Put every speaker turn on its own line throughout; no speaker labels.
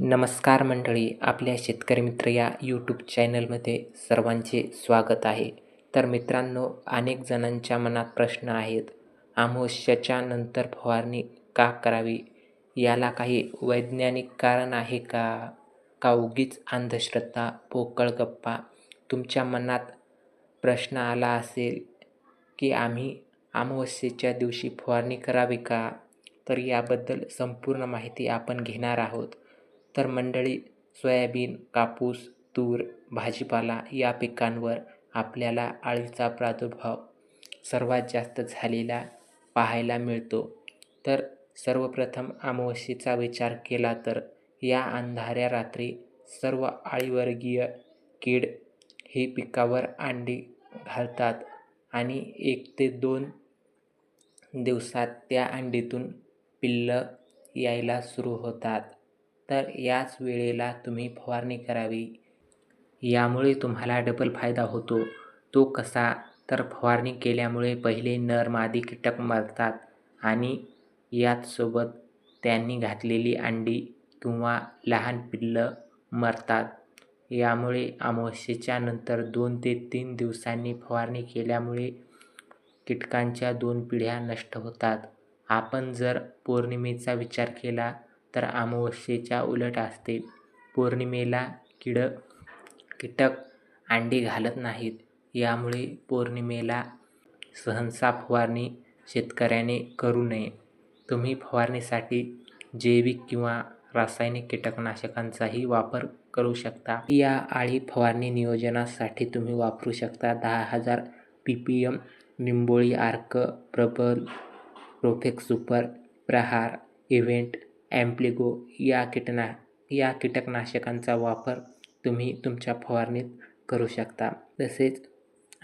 नमस्कार मंडळी आपल्या शेतकरी मित्र या यूट्यूब चॅनलमध्ये सर्वांचे स्वागत आहे. तर मित्रांनो अनेक जणांच्या मनात प्रश्न आहेत अमावस्याच्या नंतर फवारणी का करावी? याला काही वैज्ञानिक कारण आहे का? का उगीच अंधश्रद्धा पोकळ गप्पा? तुमच्या मनात प्रश्न आला असेल की आम्ही अमावस्येच्या दिवशी फवारणी करावी का? तर याबद्दल संपूर्ण माहिती आपण घेणार आहोत. तर मंडळी सोयाबीन कापूस तूर भाजीपाला या पिकांवर आपल्याला अळीचा प्रादुर्भाव सर्वात जास्त झालेला पाहायला मिळतो. तर सर्वप्रथम अमावस्येचा विचार केला तर या अंधाऱ्या रात्री सर्व आळीवर्गीय कीड हे पिकावर अंडी घालतात आणि एक ते दोन दिवसात त्या अंडीतून पिल्लं यायला सुरू होतात. तर याच वेळेला तुम्ही फवारणी करावी. यामुळे तुम्हाला डबल फायदा होतो. तो कसा? तर फवारणी केल्यामुळे पहिले नर मादी कीटक मरतात आणि याचसोबत त्यांनी घातलेली अंडी किंवा लहान पिल्लं मरतात. यामुळे अमावस्येच्या नंतर दोन ते तीन दिवसांनी फवारणी केल्यामुळे कीटकांच्या दोन पिढ्या नष्ट होतात. आपण जर पौर्णिमेचा विचार केला तर अमावस्येच्या उलट असते. पौर्णिमेला किड कीटक अंडी घालत नाहीत. यामुळे पौर्णिमेला सहसा फवारणी शेतकऱ्याने करू नये. तुम्ही फवारणीसाठी जैविक किंवा रासायनिक कीटकनाशकांचाही वापर करू शकता. या आळी फवारणी नियोजनासाठी तुम्ही वापरू शकता दहा हजार पी पी एम निंबोळी arc Prabal Profex super Prahar Event Ampligo या कीटना या कीटकनाशकांचा वापर तुम्ही तुमच्या फवारणीत करू शकता. तसेच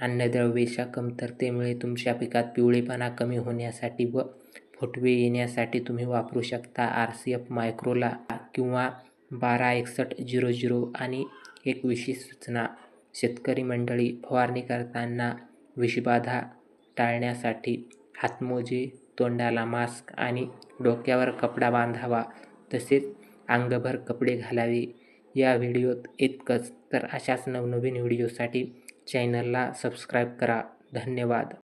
अन्नद्रव्येच्या कमतरतेमुळे तुमच्या पिकात पिवळेपणा कमी होण्यासाठी व फुटवे येण्यासाठी तुम्ही वापरू शकता आर सी एफ मायक्रोला किंवा बारा एकसष्ट झिरो झिरो आणि एक विशेष सूचना. शेतकरी मंडळी फवारणी करताना विषबाधा टाळण्यासाठी हातमोजे तोंडाला मास्क आणि डोक्यावर कपडा बांधावा तसेच अंगभर कपडे घालावे. या व्हिडिओत इतकंच. तर अशाच नवनवीन व्हिडिओसाठी चॅनलला सबस्क्राईब करा. धन्यवाद.